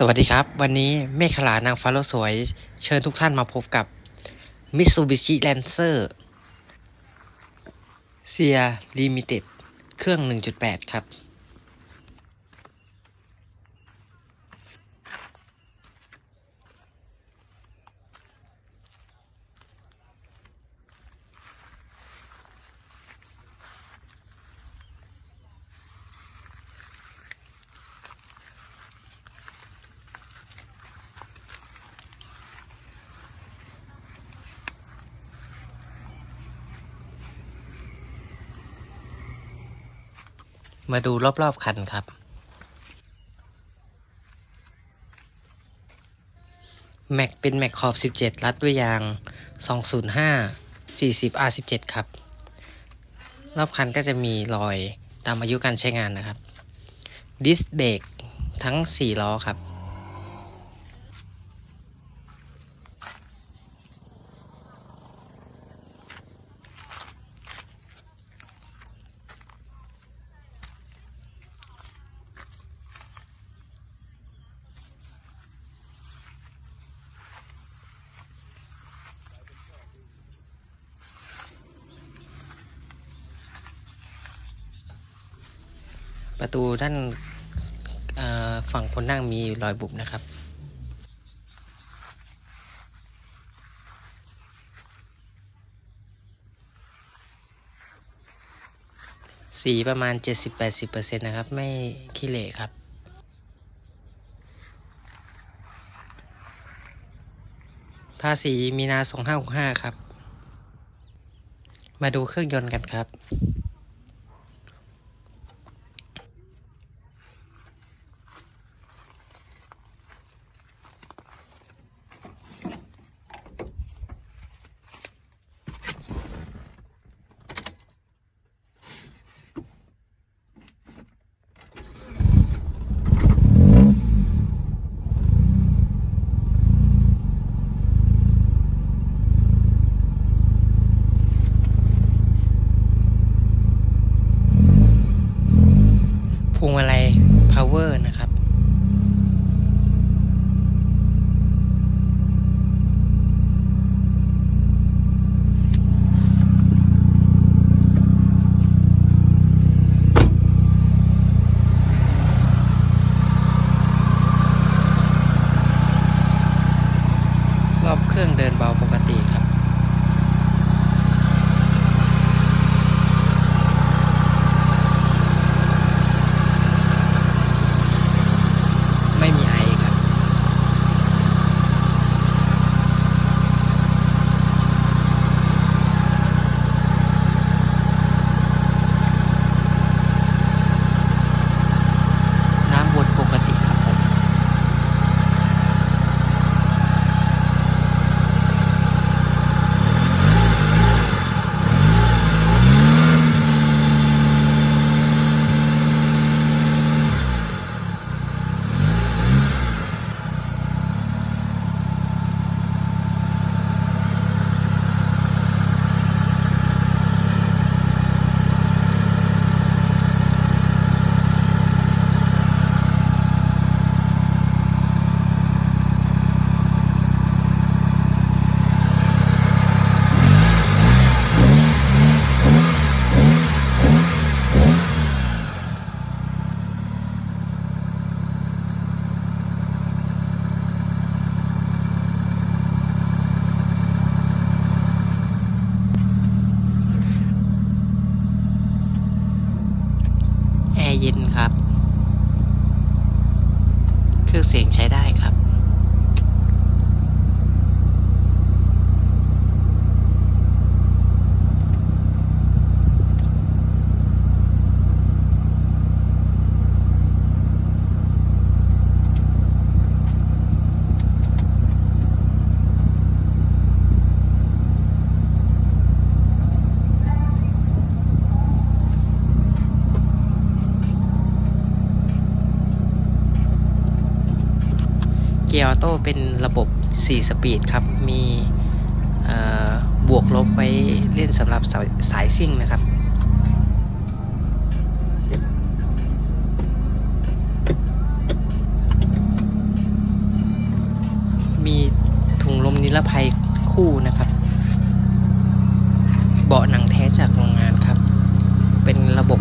สวัสดีครับ วันนี้เมฆขลานางฟ้าโลสวย เชิญทุกท่านมาพบกับ Mitsubishi Lancer s i a Limited เครื่อง 1.8 ครับ มาดูรอบๆคันครับ แม็กเป็นแม็กขอบ 17 รัดด้วยยาง 205 40 R17 ครับ รอบคันก็จะมีรอยตามอายุการใช้งานนะครับ ดิสเบรกทั้ง 4 ล้อครับ ประตูด้านฝั่งคนนั่งมีรอยบุบนะครับสีประมาณ 70-80%นะครับ ไม่ขี้เหร่ครับ ภาษีมีนา 2565 ครับ มาดูเครื่องยนต์กันครับ พวงมาลัย power นะครับ กียร์ออโต้เป็นระบบ 4 สปีดครับ มีบวกลบไว้เล่นสำหรับสายซิ่งนะครับมีถุงลมนิรภัยคู่นะครับ เบาะหนังแท้จากโรงงานครับ เป็นระบบ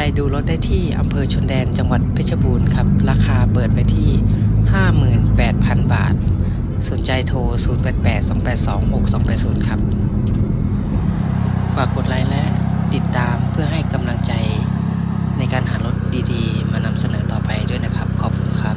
ใจดูรถได้ที่อำเภอชนแดนจังหวัดเพชรบูรณ์ครับ ราคาเปิดไปที่ 58,000 บาท สนใจโทร 0882826280 ครับ ฝากกดไลค์และติดตามเพื่อให้กำลังใจในการหารถดีๆ มานำเสนอต่อไปด้วยนะครับ ขอบคุณครับ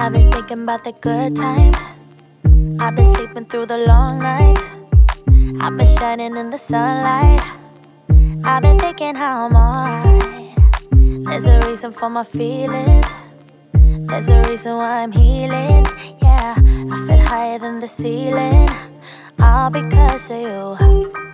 I've been thinking about the good times. I've been sleeping through the long nights. I've been shining in the sunlight. I've been thinking how I'm alright. There's a reason for my feelings. There's a reason why I'm healing. Yeah, I feel higher than the ceiling. All because of you.